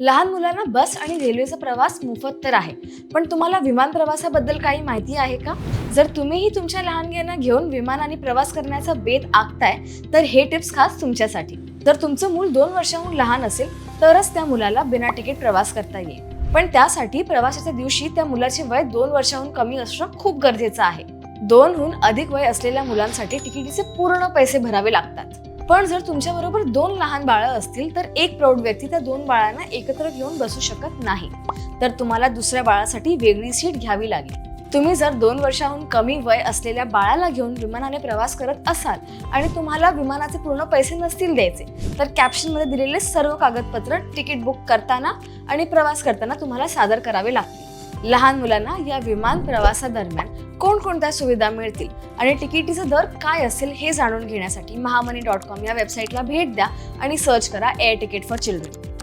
लहान मुलांना बस आणि रेल्वेचा प्रवास मोफत तर आहे. पण तुम्हाला विमान प्रवासाबद्दल काही माहिती आहे का? जर तुम्हीही तुमच्या लहानग्यांना घेऊन विमानाने प्रवास करण्याचा बेत आखताय तर हे टिप्स खास तुमच्यासाठी. जर तुमचं मूल दोन वर्षाहून लहान असेल तरच त्या मुलाला बिना तिकीट प्रवास करता येईल. पण त्यासाठी प्रवासाच्या दिवशी त्या मुलाचे वय दोन वर्षाहून कमी असणं खूप गरजेचं आहे. दोनहून अधिक वय असलेल्या मुलांसाठी तिकिटीचे पूर्ण पैसे भरावे लागतात. पण जर तुमच्याबरोबर दोन लहान बाळं असतील तर एक प्रौढ व्यक्ती त्या दोन बाळांना एकत्र घेऊन बसू शकत नाही. तर तुम्हाला दुसऱ्या बाळासाठी वेगळी सीट घ्यावी लागेल. तुम्ही जर दोन वर्षाहून कमी वय असलेल्या बाळाला घेऊन विमानाने प्रवास करत असाल आणि तुम्हाला विमानाचे पूर्ण पैसे नसतील द्यायचे तर कॅप्शनमध्ये दिलेले सर्व कागदपत्र तिकीट बुक करताना आणि प्रवास करताना तुम्हाला सादर करावे लागतील. लहान मुलांना या विमान प्रवासादरम्यान कोणकोणत्या सुविधा मिळतील आणि तिकिटीचा दर काय असेल हे जाणून घेण्यासाठी महामनी डॉट कॉम या वेबसाईटला भेट द्या आणि सर्च करा एअर तिकीट फॉर चिल्ड्रन